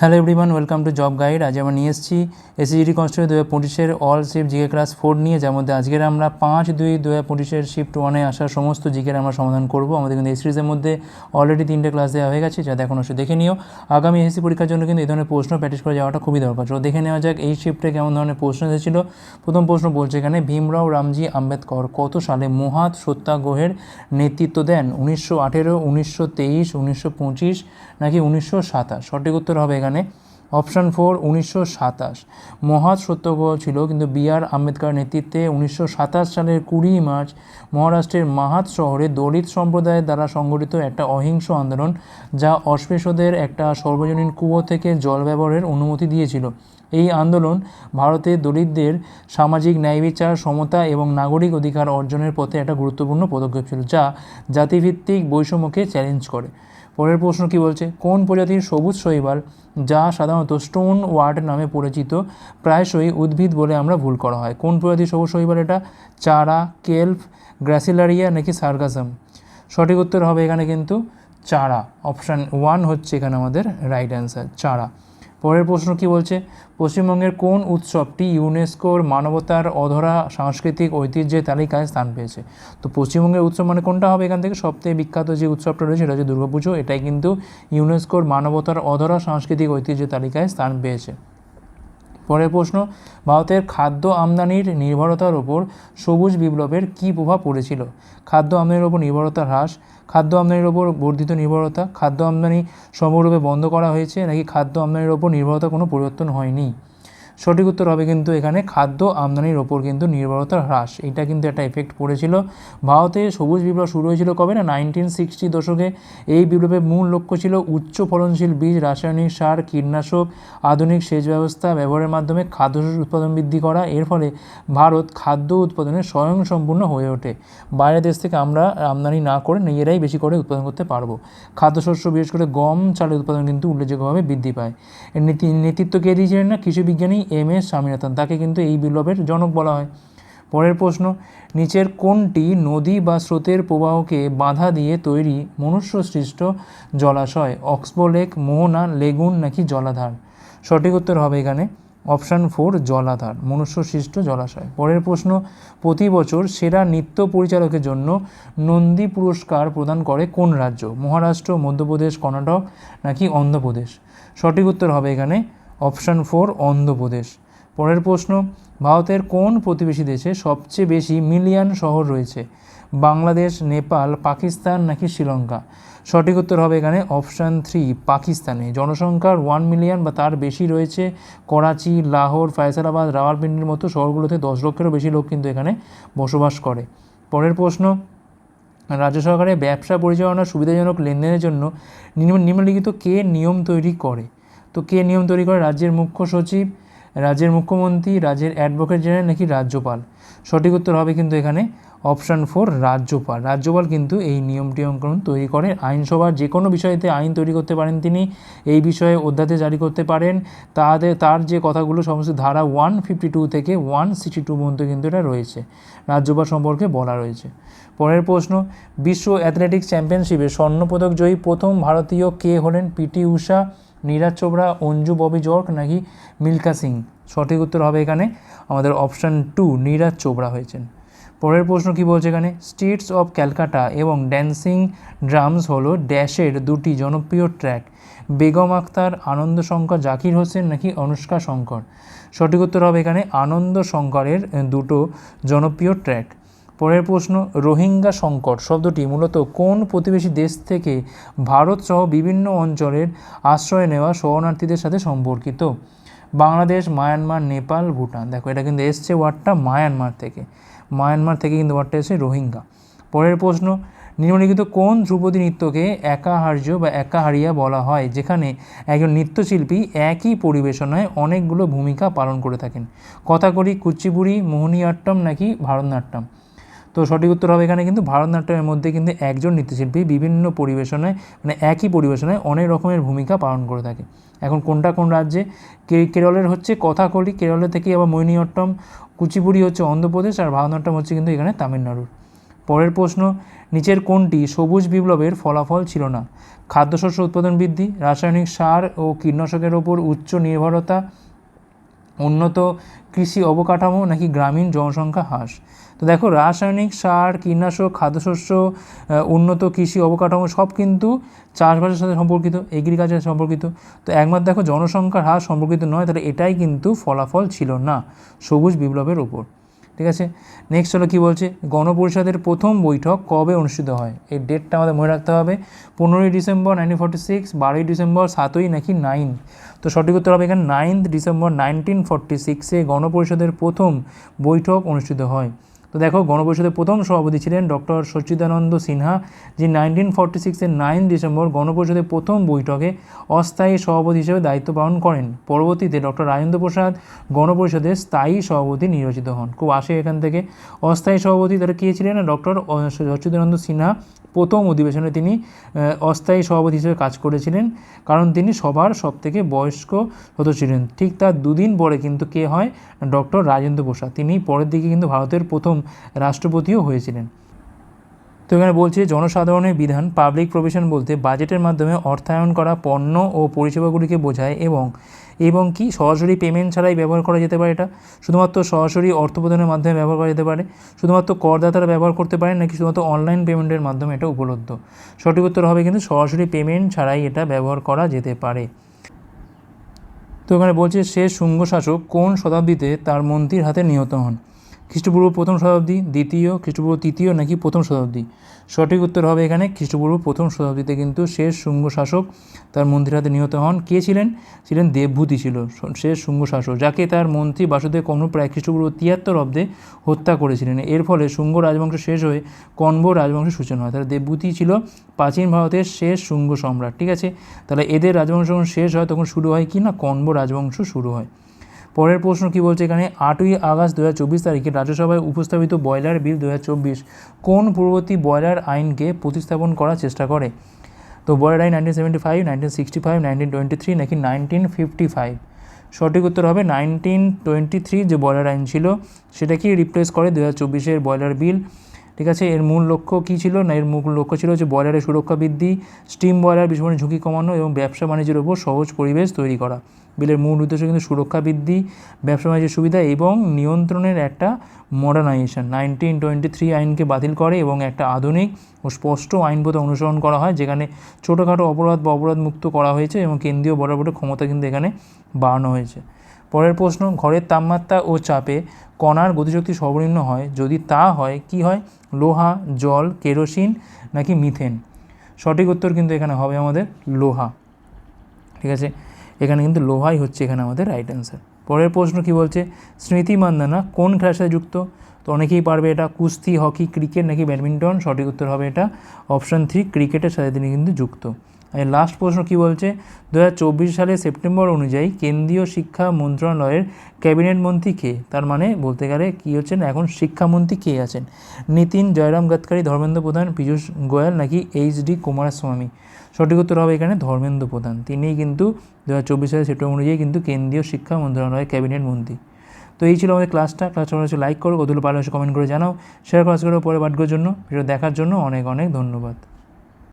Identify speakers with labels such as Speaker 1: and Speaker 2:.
Speaker 1: Hello everyone welcome to job guide আজ আমরা নিয়ে এসেছি এসিজিডি কনস্টেবল দু হাজার পঁচিশের all shift GK class four নিয়ে, যার মধ্যে আজকের আমরা পাঁচ দুই দু হাজার পঁচিশের শিফট ওয়ানে আসা সমস্ত জিকের আমরা সমাধান করব। আমাদের কিন্তু এই সিরিজের মধ্যে অলরেডি তিনটে ক্লাস দেওয়া হয়ে গেছে যাতে এখন অবশ্যই দেখে নিও। আগামী এসএসসি পরীক্ষার জন্য কিন্তু এই ধরনের প্রশ্ন প্র্যাকটিস করে যাওয়াটা খুবই দরকার। চলো দেখে নেওয়া যাক এই শিফটে কেমন ধরনের প্রশ্ন এসেছিল। প্রথম প্রশ্ন বলছে এখানে, ভীমরাও রামজি আম্বেদকর কত সালে মহাৎ সত্যাগ্রহের নেতৃত্ব দেন? উনিশশো আঠেরো, উনিশশো তেইশ, উনিশশো পঁচিশ, নাকি উনিশশো সাতাশ? সঠিক উত্তর হবে এখানে অপশান ফোর, উনিশশো সাতাশ। মহাৎ সত্যগ্রহ ছিল, কিন্তু বি আর আম্বেদকর নেতৃত্বে উনিশশো সাতাশ সালের কুড়ি মার্চ মহারাষ্ট্রের মাহাত শহরে দলিত সম্প্রদায়ের দ্বারা সংগঠিত একটা অহিংস আন্দোলন যা অস্পৃশ্যদের একটা সর্বজনীন কুয়ো থেকে জল ব্যবহারের অনুমতি দিয়েছিল। এই আন্দোলন ভারতের দলিতদের সামাজিক ন্যায় বিচার, সমতা এবং নাগরিক অধিকার অর্জনের পথে একটা গুরুত্বপূর্ণ পদক্ষেপ ছিল, যা জাতিভিত্তিক বৈষম্যকে চ্যালেঞ্জ করে। পরের প্রশ্ন কি বলছে? কোন প্রজাতির সবুজ শৈবাল যা সাধারণত স্টোন ওয়ার্ড নামে পরিচিত প্রায়শই উদ্ভিদ বলে আমরা ভুল করা হয়? কোন প্রজাতির সবুজ শৈবাল এটা? চারা কেলফ গ্রাসিলারিয়া নাকি সার্গাসাম সঠিক উত্তর হবে এখানে কিন্তু চারা। অপশান ওয়ান হচ্ছে এখানে আমাদের রাইট অ্যান্সার, চারা। পরের প্রশ্ন কি বলছে? পশ্চিমবঙ্গের কোন উৎসবটি ইউনেস্কোর মানবতার অধরা সাংস্কৃতিক ঐতিহ্যের তালিকায় স্থান পেয়েছে? তো পশ্চিমবঙ্গের উৎসব মানে কোনটা হবে এখান থেকে? সবথেকে বিখ্যাত যে উৎসবটা রয়েছে সেটা হচ্ছে দুর্গাপুজো। এটাই কিন্তু ইউনেস্কোর মানবতার অধরা সাংস্কৃতিক ঐতিহ্যের তালিকায় স্থান পেয়েছে। পরের প্রশ্ন, ভারতের খাদ্য আমদানির নির্ভরতার ওপর সবুজ বিপ্লবের কী প্রভাব পড়েছিল? খাদ্য আমদানির ওপর নির্ভরতা হ্রাস, খাদ্য আমদানির ওপর বর্ধিত নির্ভরতা, খাদ্য আমদানি সম্পূর্ণরূপে বন্ধ করা হয়েছে নাকি খাদ্য আমদানির ওপর নির্ভরতা কোনো পরিবর্তন হয়নি? সঠিক উত্তর হবে কিন্তু এখানে খাদ্য আমদানির ওপর কিন্তু নির্ভরতা হ্রাস। এটা কিন্তু একটা এফেক্ট পড়েছিল। ভারতে সবুজ বিপ্লব শুরু হয়েছিল কবে না? নাইনটিন সিক্সটি দশকে। এই বিপ্লবের মূল লক্ষ্য ছিল উচ্চ ফলনশীল বীজ, রাসায়নিক সার, কীটনাশক, আধুনিক সেচ ব্যবস্থা, ব্যবহারের মাধ্যমে খাদ্যশস্য উৎপাদন বৃদ্ধি করা। এর ফলে ভারত খাদ্য উৎপাদনে স্বয়ংসম্পূর্ণ হয়ে ওঠে। বাইরের দেশ থেকে আমরা আমদানি না করে নিজেরাই বেশি করে উৎপাদন করতে পারব। খাদ্যশস্য, বিশেষ করে গম চালের উৎপাদন কিন্তু উল্লেখযোগ্যভাবে বৃদ্ধি পায়। নীতি, নেতৃত্ব কে দিয়েছিলেন না? কৃষি বিজ্ঞানী এম এস স্বামীনাথন, তাকে কিন্তু এই বিপ্লবের জনক বলা হয়। পরের প্রশ্ন, নিচের কোনটি নদী বা স্রোতের প্রবাহকে বাধা দিয়ে তৈরি মনুষ্য সৃষ্ট জলাশয়? অক্সবো লেক, মোহনা, লেগুন নাকি জলাধার? সঠিক উত্তর হবে এখানে অপশান ফোর, জলাধার মনুষ্য সৃষ্ট জলাশয়। পরের প্রশ্ন, প্রতি বছর সেরা নৃত্য পরিচালকের জন্য নন্দী পুরস্কার প্রদান করে কোন রাজ্য? মহারাষ্ট্র, মধ্যপ্রদেশ, কর্ণাটক নাকি অন্ধ্রপ্রদেশ? সঠিক উত্তর হবে এখানে অপশান ফোর, অন্ধ্রপ্রদেশ। পরের প্রশ্ন, ভারতের কোন প্রতিবেশী দেশে সবচেয়ে বেশি মিলিয়ন শহর রয়েছে? বাংলাদেশ, নেপাল, পাকিস্তান নাকি শ্রীলঙ্কা? সঠিক উত্তর হবে এখানে অপশান থ্রি, পাকিস্তানে। জনসংখ্যার ওয়ান মিলিয়ন বা তার বেশি রয়েছে করাচি, লাহোর, ফয়সালাবাদ, রাওয়ালপিন্ডির মতো শহরগুলোতে দশ লক্ষেরও বেশি লোক কিন্তু এখানে বসবাস করে। পরের প্রশ্ন, রাজ্য সরকারের ব্যবসা পরিচালনার সুবিধাজনক লেনদেনের জন্য নিম্ন- নিম্নলিখিত কে নিয়ম তৈরি করে? তো কে নিয়ম তৈরি করে? রাজ্যের মুখ্য সচিব, রাজ্যের মুখ্যমন্ত্রী, রাজ্যের অ্যাডভোকেট জেনারেল নাকি রাজ্যপাল? সঠিক উত্তর হবে কিন্তু এখানে অপশান ফোর রাজ্যপাল। রাজ্যপাল কিন্তু এই নিয়ম টিয়মকরণ তৈরি করে আইনসভার যে কোনো বিষয়েতে আইন তৈরি করতে পারেন তিনি। এই বিষয়ে অধ্যাদেশ জারি করতে পারেন। তাদের তার যে কথাগুলো সমস্ত ধারা ওয়ান ফিফটি টু থেকে ওয়ান সিক্সটি টু পর্যন্ত কিন্তু এটা রয়েছে। রাজ্যপাল সম্পর্কে বলা রয়েছে। পরের প্রশ্ন, বিশ্ব অ্যাথলেটিক্স চ্যাম্পিয়নশিপে স্বর্ণপদক জয়ী প্রথম ভারতীয় কে হলেন? পিটি উষা নীরাজ চোপড়া, অঞ্জু, ববি জর্ক নাকি মিল্কা সিং? সঠিক উত্তর হবে এখানে আমাদের অপশান টু নীরাজ চোপড়া হয়েছেন। পরের প্রশ্ন কি বলছে এখানে? স্টেটস অফ ক্যালকাটা এবং ড্যান্সিং ড্রামস হলো ড্যাশের দুটি জনপ্রিয় ট্র্যাক। বেগম আক্তার আনন্দ শঙ্কর, জাকির হোসেন নাকি অনুষ্কা শঙ্কর? সঠিক উত্তর হবে এখানে আনন্দ শঙ্করের দুটো জনপ্রিয় ট্র্যাক। পরের প্রশ্ন, রোহিঙ্গা সংকট শব্দটি মূলত কোন প্রতিবেশী দেশ থেকে ভারত সহ বিভিন্ন অঞ্চলের আশ্রয় নেওয়া শরণার্থীদের সাথে সম্পর্কিত? বাংলাদেশ, মায়ানমার, নেপাল, ভুটান। দেখো, এটা কিন্তু এসছে ওয়ার্ডটা মায়ানমার থেকে। মায়ানমার থেকে কিন্তু ওয়ার্ডটা এসেছে রোহিঙ্গা। পরের প্রশ্ন, নিম্নলিখিত কোন ধ্রুপদী নৃত্যকে একাহার্য বা একাহারিয়া বলা হয়? যেখানে একজন নৃত্যশিল্পী একই পরিবেশনায় অনেকগুলো ভূমিকা পালন করে থাকেন। কথাকলি কুচিপুড়ি মোহিনীআট্টম নাকি ভারতনাট্যম? তো সঠিক উত্তর হবে এখানে কিন্তু ভারতনাট্যমের মধ্যে কিন্তু একজন নৃত্যশিল্পী বিভিন্ন পরিবেশনায় মানে একই পরিবেশনায় অনেক রকমের ভূমিকা পালন করে থাকে। এখন কোনটা কোন রাজ্যে? কেরলের হচ্ছে কথাকলি কেরলের থেকে আবার মোহিনীঅট্টম কুচিপুড়ি হচ্ছে অন্ধ্রপ্রদেশ, আর ভারতনাট্যম হচ্ছে কিন্তু এখানে তামিলনাড়ুর পরের প্রশ্ন, নিচের কোনটি সবুজ বিপ্লবের ফলাফল ছিল না? খাদ্যশস্য উৎপাদন বৃদ্ধি, রাসায়নিক সার ও কীটনাশকের ওপর উচ্চ নির্ভরতা উন্নত কৃষি অবকাঠামো নাকি গ্রামীণ জনসংখ্যা হ্রাস? তো দেখো, রাসায়নিক সার, কীটনাশক, খাদ্যশস্য উন্নত কৃষি অবকাঠামো সব কিন্তু চাষবাসের সাথে সম্পর্কিত এগ্রিকালচার সম্পর্কিত। তো একমাত্র দেখো জনসংখ্যার হ্রাস সম্পর্কিত নয়, তাহলে এটাই কিন্তু ফলাফল ছিল না সবুজ বিপ্লবের ওপর ঠিক আছে? নেক্সট হলো কী বলছে? গণপরিষদের প্রথম বৈঠক কবে অনুষ্ঠিত হয়? এই ডেটটা আমাদের মনে রাখতে হবে। পনেরোই ডিসেম্বর নাইনটিন ফর্টি সিক্স বারোই ডিসেম্বর সাতই নাকি নাইন তো সঠিক উত্তর হবে এখানে নাইন্থ ডিসেম্বর নাইনটিন ফর্টি সিক্সে গণপরিষদের প্রথম বৈঠক অনুষ্ঠিত হয়। তো দেখো, গণপরিষদের প্রথম সভাপতি ছিলেন ডক্টর সচ্চিদানন্দ সিনহা, যিনি নাইনটিন ফর্টি সিক্সের নাইন ডিসেম্বর গণপরিষদের প্রথম বৈঠকে অস্থায়ী সভাপতি হিসেবে দায়িত্ব পালন করেন। পরবর্তীতে ডক্টর রাজেন্দ্র প্রসাদ গণপরিষদের স্থায়ী সভাপতি নির্বাচিত হন। খুব আসে এখান থেকে। অস্থায়ী সভাপতি তারা কে ছিলেন? ডক্টর সচ্চিদানন্দ সিনহা প্রথম অধিবেশনে তিনি অস্থায়ী সভাপতি হিসেবে কাজ করেছিলেন। কারণ তিনি সবার সবথেকে বয়স্ক সদস্য ছিলেন। ঠিক তার দুদিন পরে কিন্তু কে হয়? ডক্টর রাজেন্দ্র প্রসাদ। তিনি পরের দিকে কিন্তু ভারতের প্রথম রাষ্ট্রপতিও হয়েছিলেন। তো এখানে বলছে, জনসাধারণের বিধান পাবলিক প্রভিশন বলতে বাজেটের মাধ্যমে অর্থায়ন করা পণ্য ও পরিষেবাগুলিকে বোঝায় এবং এবং কি সরাসরি পেমেন্ট ছাড়াই ব্যবহার করা যেতে পারে এটা? শুধুমাত্র সরাসরি অর্থ প্রদানের মাধ্যমে ব্যবহার করা যেতে পারে? শুধুমাত্র করদাতারা ব্যবহার করতে পারেন নাকি শুধুমাত্র অনলাইন পেমেন্টের মাধ্যমে এটা উপলব্ধ? সঠিক উত্তর হবে কিন্তু সরাসরি পেমেন্ট ছাড়াই এটা ব্যবহার করা যেতে পারে। তো এখানে বলছে, শেষ শুঙ্গ শাসক কোন শতাব্দীতে তার মন্ত্রীর হাতে নিহত হন? খ্রিস্টপূর্ব প্রথম শতাব্দী, দ্বিতীয়, খ্রিস্টপূর্ব তৃতীয় নাকি প্রথম শতাব্দী? সঠিক উত্তর হবে এখানে খ্রিস্টপূর্ব প্রথম শতাব্দীতে কিন্তু শেষ শুঙ্গ শাসক তার মন্ত্রীর হাতে নিহত হন। কে ছিলেন? ছিলেন দেবভূতি ছিল শেষ শুঙ্গ শাসক যাকে তার মন্ত্রী বাসুদেব কর্ণ প্রায় খ্রিস্টপূর্ব তিয়াত্তর অব্দে হত্যা করেছিলেন। এর ফলে শুঙ্গ রাজবংশ শেষ হয়ে কণ্ব রাজবংশের সূচনা হয়। তাহলে দেবভূতি ছিল প্রাচীন ভারতের শেষ শুঙ্গ সম্রাট, ঠিক আছে? তাহলে এদের রাজবংশ যখন শেষ হয়, তখন শুরু হয় কি না? কণ্ব রাজবংশ শুরু হয়। পরের প্রশ্ন কি বলছে এখানে? আটই আগস্ট দু হাজার চব্বিশ তারিখে রাজ্যসভায় উপস্থাপিত বয়লার বিল দু হাজার চব্বিশ কোন পূর্ববর্তী বয়লার আইনকে প্রতিস্থাপন করার চেষ্টা করে? তো বয়লার আইন nineteen seventy five nineteen sixty five nineteen twenty three নাকি নাইনটিন ফিফটি ফাইভ সঠিক উত্তর হবে নাইনটিন টোয়েন্টি থ্রি যে বয়লার আইন ছিল সেটাকেই রিপ্লেস করে দু হাজার চব্বিশের বয়লার বিল? ঠিক আছে? এর মূল লক্ষ্য কী ছিল? না, এর মূল লক্ষ্য ছিল যে বয়লারের সুরক্ষা বৃদ্ধি স্টিম বয়লার বিস্ফোরণের ঝুঁকি কমানো এবং ব্যবসা বাণিজ্যের উপর সহজ পরিবেশ তৈরি করা। বিলের মূল উদ্দেশ্য কিন্তু সুরক্ষা বৃদ্ধি, ব্যবসা বাণিজ্যের সুবিধা এবং নিয়ন্ত্রণের একটা মডার্নাইজেশন নাইনটিন টোয়েন্টি থ্রি আইনকে বাতিল করে এবং একটা আধুনিক ও স্পষ্ট আইনবোধ অনুসরণ করা হয়, যেখানে ছোটোখাটো অপরাধ বা অপরাধ মুক্ত করা হয়েছে এবং কেন্দ্রীয় বরাবরের ক্ষমতা কিন্তু এখানে বাড়ানো হয়েছে। পরের প্রশ্ন, ঘরের তাপমাত্রা ও চাপে কণার গতিশক্তি সর্বনিম্ন হয়। যদি তা হয়, কি হয়? লোহা, জল, কেরোসিন নাকি মিথেন? সঠিক উত্তর কিন্তু এখানে হবে আমাদের লোহা। ঠিক আছে? এখানে কিন্তু লোহাই হচ্ছে এখানে আমাদের রাইট অ্যান্সার পরের প্রশ্ন কি বলছে? স্মৃতি মান্দানা কোন খেলার সাথে যুক্ত? তো অনেকেই পারবে এটা। কুস্তি, হকি, ক্রিকেট নাকি ব্যাডমিন্টন? সঠিক উত্তর হবে এটা। অপশান থ্রি ক্রিকেটের সাথে তিনি কিন্তু যুক্ত। লাস্ট প্রশ্ন কি বলছে? দু সালের সেপ্টেম্বর অনুযায়ী কেন্দ্রীয় শিক্ষা মন্ত্রণালয়ের ক্যাবিনেট মন্ত্রী কে? তার মানে বলতে গেলে কী হচ্ছেন? এখন শিক্ষামন্ত্রী কে আছেন? নীতিন জয়রাম গাদকারি, ধর্মেন্দ্র প্রধান, পীযূষ গোয়াল নাকি এইচ ডি কুমারস্বামী? সঠিক উত্তর হবে এখানে ধর্মেন্দ্র প্রধান। তিনিই কিন্তু দু সালের সেপ্টেম্বর অনুযায়ী কিন্তু কেন্দ্রীয় শিক্ষা মন্ত্রণালয়ের ক্যাবিনেট মন্ত্রী। তো এই ছিল আমাদের ক্লাসটা ক্লাসটা হচ্ছে লাইক করো, কতগুলো পারলে কমেন্ট করে জানাও। শেয়ার ক্লাস করো পরে পাঠগুলোর জন্য, ভিডিও দেখার জন্য অনেক অনেক ধন্যবাদ।